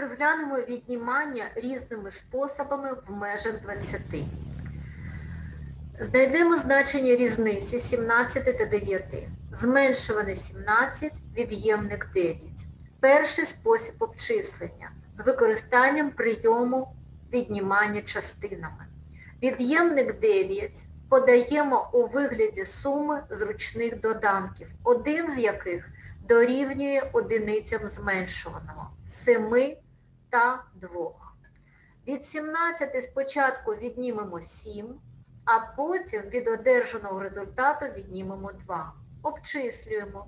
Розглянемо віднімання різними способами в межах 20. Знайдемо значення різниці 17 та 9. Зменшуване 17, від'ємник 9. Перший спосіб обчислення з використанням прийому віднімання частинами. Від'ємник 9 подаємо у вигляді суми зручних доданків, один з яких дорівнює одиницям зменшуваного 7 та 2. Від 17 спочатку віднімемо 7, а потім від одержаного результату віднімемо 2. Обчислюємо.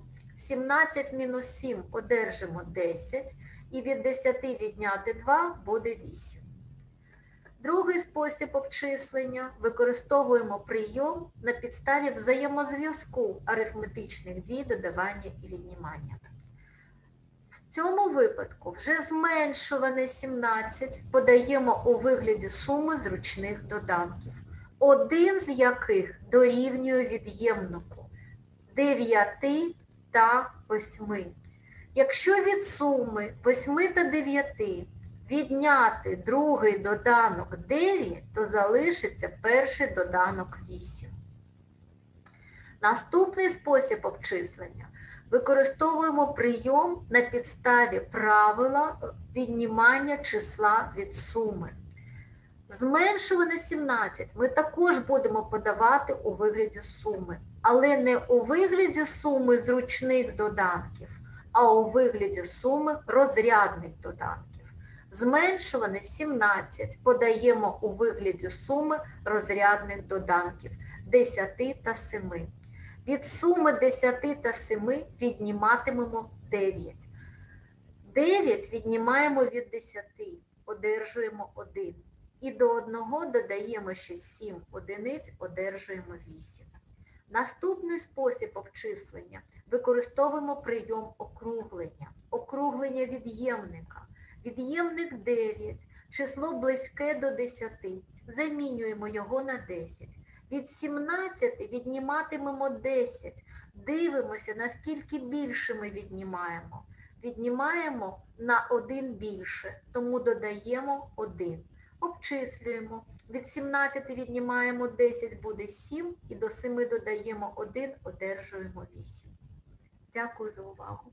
17 мінус 7 одержимо 10, і від 10 відняти 2 буде 8. Другий спосіб обчислення використовуємо прийом на підставі взаємозв'язку арифметичних дій додавання і віднімання. Цьому випадку вже зменшуване 17 подаємо у вигляді суми зручних доданків, один з яких дорівнює від'ємнику 9 та 8. Якщо від суми 8 та 9 відняти другий доданок 9, то залишиться перший доданок 8. Наступний спосіб обчислення використовуємо прийом на підставі правила віднімання числа від суми. Зменшуване 17 ми також будемо подавати у вигляді суми, але не у вигляді суми зручних доданків, а у вигляді суми розрядних доданків. Зменшуване 17 подаємо у вигляді суми розрядних доданків 10 та 7. Від суми 10 та 7 відніматимемо 9. 9 віднімаємо від 10, одержуємо 1. І до 1 додаємо ще 7 одиниць, одержуємо 8. Наступний спосіб обчислення використовуємо прийом округлення. Округлення від'ємника. Від'ємник 9, число близьке до 10. Замінюємо його на 10. Від 17 відніматимемо 10. Дивимося, наскільки більше ми віднімаємо. Віднімаємо на 1 більше, тому додаємо 1. Обчислюємо. Від 17 віднімаємо 10, буде 7, і до 7 додаємо 1, одержуємо 8. Дякую за увагу.